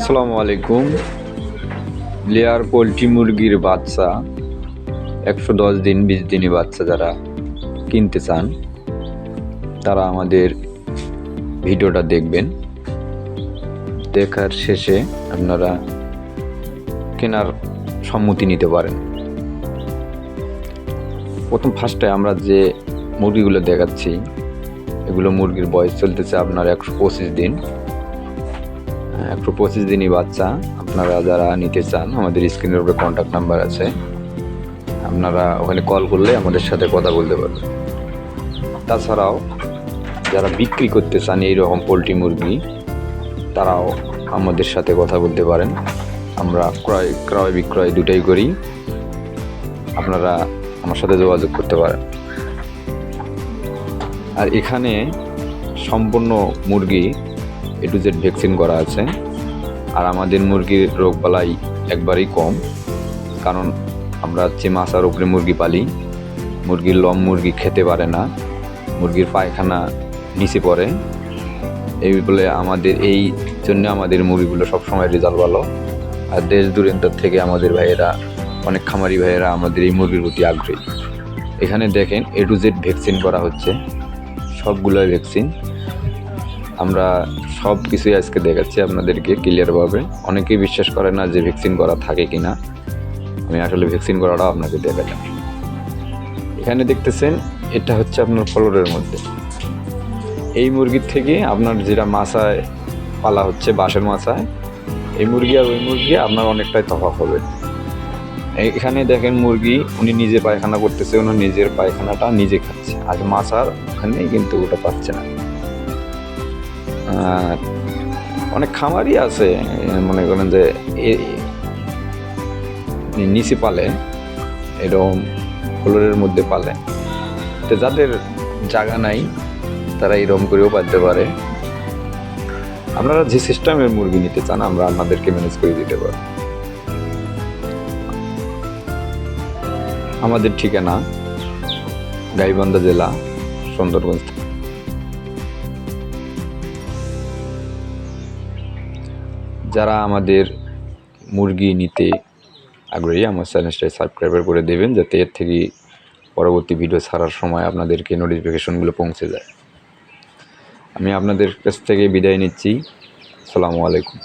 আসসালামু আলাইকুম। Layer poultry মুরগির বাচ্চা, একশো দশ দিন, বিশ দিনই বাচ্চা যারা কিনতে চান, তারা আমাদের ভিডিওটা দেখবেন। দেখার শেষে আপনারা কেনার সম্মতি নিতে পারেন। প্রথম ফার্স্টে আমরা যে মুরগিগুলো দেখাচ্ছি, এগুলো মুরগির বয়স চলতেছে আপনার একশো পঁচিশ দিন। একশো পঁচিশ দিনই বাচ্চা। আপনারা যারা নিতে চান, আমাদের স্ক্রিনের উপরে কন্ট্যাক্ট নাম্বার আছে। আপনারা ওখানে কল করলে আমাদের সাথে কথা বলতে পারবেন। তাছাড়াও, যারা বিক্রি করতে চান এই রকম পোলট্রি মুরগি, তারাও আমাদের সাথে কথা বলতে পারেন। আমরা ক্রয় ক্রয় বিক্রয় দুটাই করি। আপনারা আমার সাথে যোগাযোগ করতে পারেন। আর এখানে সম্পূর্ণ মুরগি এ টু জেড ভ্যাকসিন করা আছে। আর আমাদের মুরগির রোগবালাই একবারেই কম, কারণ আমরা হচ্ছে মাছার উপরে মুরগি পালি, মুরগির লম মুরগি খেতে পারে না, মুরগির পায়খানা নিচে পড়ে। এই বলে আমাদের, এই জন্য আমাদের মুরগিগুলো সবসময় রেজাল্ট ভালো। আর দেশ দূরান্তর থেকে আমাদের ভাইয়েরা, অনেক খামারি ভাইয়েরা আমাদের এই মুরগির প্রতি আগ্রহী। এখানে দেখেন এ টু জেড ভ্যাকসিন করা হচ্ছে। সবগুলোই ভ্যাকসিন আমরা সব কিছুই আজকে দেখাচ্ছি আপনাদেরকে ক্লিয়ারভাবে অনেকেই বিশ্বাস করে না যে ভ্যাকসিন করা থাকে কি না আমি আসলে ভ্যাকসিন করাটাও আপনাকে দেখালাম। এখানে দেখতেছেন, এটা হচ্ছে আপনার ফলরের মধ্যে। এই মুরগির থেকে আপনার যেটা মাছায় পালা হচ্ছে, বাঁশের মাছায়, এই মুরগি আর ওই মুরগি আপনার অনেকটাই তফাৎ হবে। এখানে দেখেন মুরগি, উনি নিজে পায়খানা করতেছে, উনি নিজের পায়খানাটা নিজে খাচ্ছে। আর মাছার ওখানে কিন্তু ওটা পাচ্ছে না। আর অনেক খামারই আছে মনে করেন যে নিচে পালে, এরকম ফ্লোরের মধ্যে পালে। তো যাদের জায়গা নাই, তারা এরকম করেও পালতে পারে। আপনারা যে সিস্টেমের মুরগি নিতে চান, আমরা আপনাদেরকে ম্যানেজ করে দিতে পারি আমাদের ঠিকানা গাইবান্ধা জেলা, সুন্দরগঞ্জ। যারা আমাদের মুরগি নিতে আগ্রহী, আমার চ্যানেলটা সাবস্ক্রাইবার করে দেবেন যাতে এর থেকে পরবর্তী ভিডিও ছাড়ার সময় আপনাদেরকে নোটিফিকেশনগুলো পৌঁছে যায়। আমি আপনাদের কাছ থেকে বিদায় নিচ্ছি। আসসালামু আলাইকুম।